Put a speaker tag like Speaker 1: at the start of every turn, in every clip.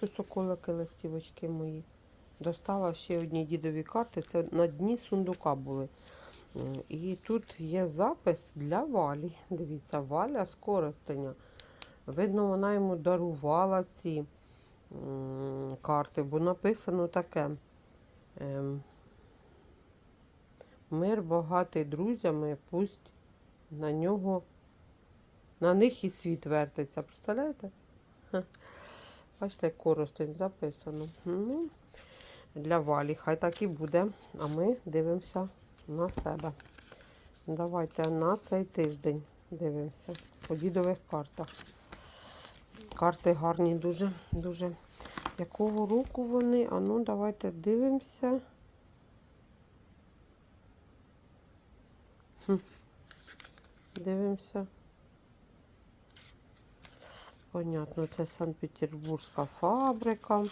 Speaker 1: бачите, соколики листівочки мої. Достала ще одні дідові карти. Це на дні сундука були. І тут є запис для Валі. Дивіться, Валя з Коростеня. Видно, вона йому дарувала ці карти, бо написано таке. ем, Мир багатий друзями, пусть на нього, на них і світ вертиться. Представляєте? Бачите, як коростень записано. Ну, для Валі, хай так і буде. А ми дивимося на себе. Давайте на цей тиждень дивимося. По дідових картах. Карти гарні дуже, дуже. Якого року вони? А ну, давайте дивимося. Хм. Дивимося. Понятно, це Санкт-Петербурзька фабрика.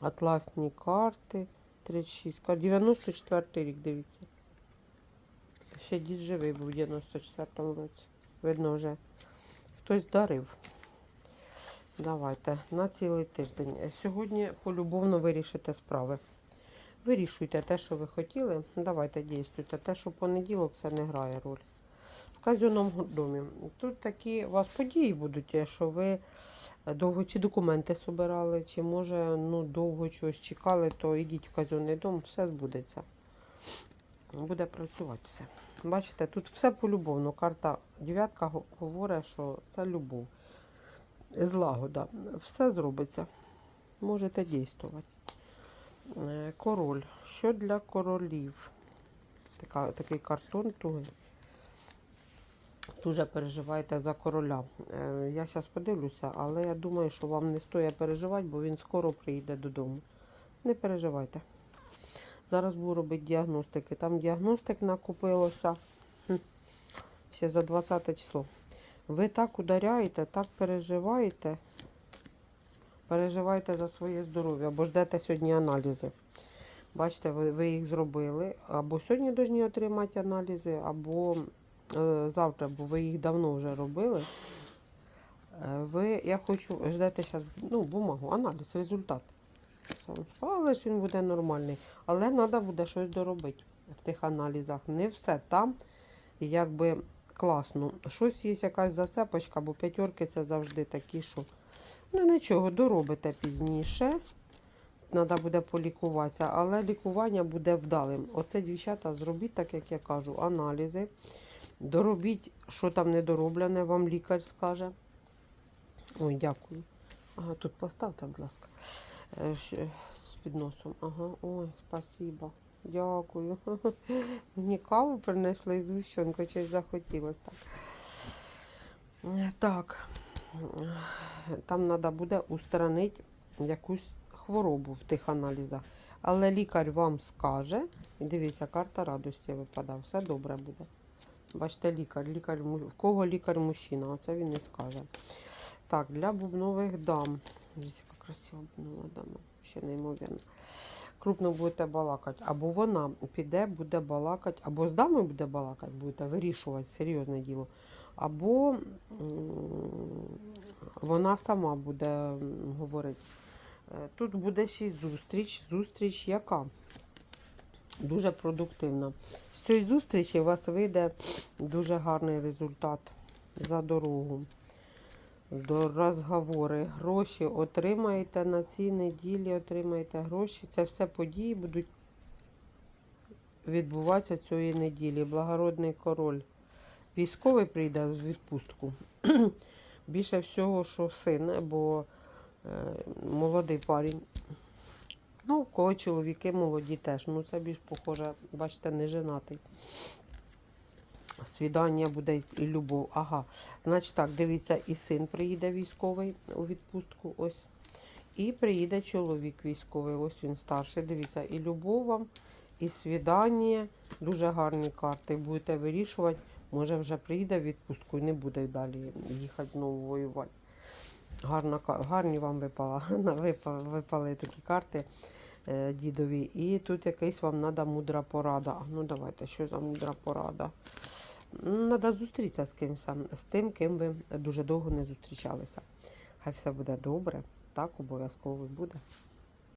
Speaker 1: Атласні карти. 36. 94 рік, дивіться. Ще дід живий був в 94-му році. Видно, вже хтось дарив. Давайте на цілий тиждень. Сьогодні полюбовно вирішите справи. Вирішуйте те, що ви хотіли. Давайте дійствуйте. Те, що понеділок, це не грає роль. В домі. Тут такі у вас події будуть, е, що ви е, довго чи документи собирали, чи може ну, довго чогось чекали, то йдіть в казенний дом, все збудеться. Буде працювати все. Бачите, тут все полюбовно. Карта дев'ятка говорить, що це любов. Злагода. Все зробиться. Можете дійствувати. Е, Король. Що для королів? Така, такий картон тугий. Дуже переживаєте за короля. Е, Я зараз подивлюся, але я думаю, що вам не стоїть переживати, бо він скоро приїде додому. Не переживайте. Зараз буду робити діагностики. Там діагностик накопилося ще за 20 число. Ви так ударяєте, так переживаєте. Переживайте за своє здоров'я, бо ждете сьогодні аналізи. Бачите, ви, ви їх зробили. Або сьогодні повинні отримати аналізи, або завтра, бо ви їх давно вже робили. Е, ви, я хочу, ждете зараз ну, бумагу, аналіз, результат. Але ж він буде нормальний. Але треба буде щось доробити в тих аналізах. Не все там, якби класно. Щось є якась зацепочка, бо п'ятерки це завжди такі, що ну нічого, доробите пізніше. Треба буде полікуватися, але лікування буде вдалим. Оце, дівчата, зробіть, так як я кажу, аналізи. Доробіть, що там недороблене, вам лікар скаже. Ой, дякую. Ага, тут поставте, будь ласка. Е, З підносом. Ага, ой, спасибо. Дякую. Мені каву принесли із згущенкою, щось захотілося так. Е, Так. Там треба буде устранити якусь хворобу в тих аналізах. Але лікар вам скаже, дивіться, карта радості випадає, все добре буде. Бачите, лікар, лікар, в кого лікар мужчина, оце він і скаже. Так, для бубнових дам. Дивіться, яка красива бубнова дама. Ще неймовірно. Крупно будете балакати. Або вона піде, буде балакати, або з дамою буде балакати, будете вирішувати серйозне діло. Або вона сама буде говорити. Е, Тут буде ще й зустріч. Зустріч яка? Дуже продуктивна. З цієї зустрічі у вас вийде дуже гарний результат за дорогу. До розговори. Гроші отримаєте на цій неділі, отримаєте гроші. Це все події будуть відбуватися цієї неділі. Благородний король. Військовий прийде в відпустку. Більше всього, що син, бо е, молодий парень. Ну, у кого чоловіки молоді теж. Ну, це більш похоже, бачите, не женатий. Свідання буде і любов. Ага. Значить так, дивіться, і син приїде військовий у відпустку. Ось. І приїде чоловік військовий. Ось він старший. Дивіться, і любов вам, і свідання. Дуже гарні карти. Будете вирішувати. Може, вже приїде відпустку і не буде далі їхати знову воювати. Гарна, гарні вам випала, випали такі карти е, дідові. І тут якась вам треба мудра порада. Ну давайте, що за мудра порада? Треба зустрітися з кимось, з тим, ким ви дуже довго не зустрічалися. Хай все буде добре. Так, обов'язково буде.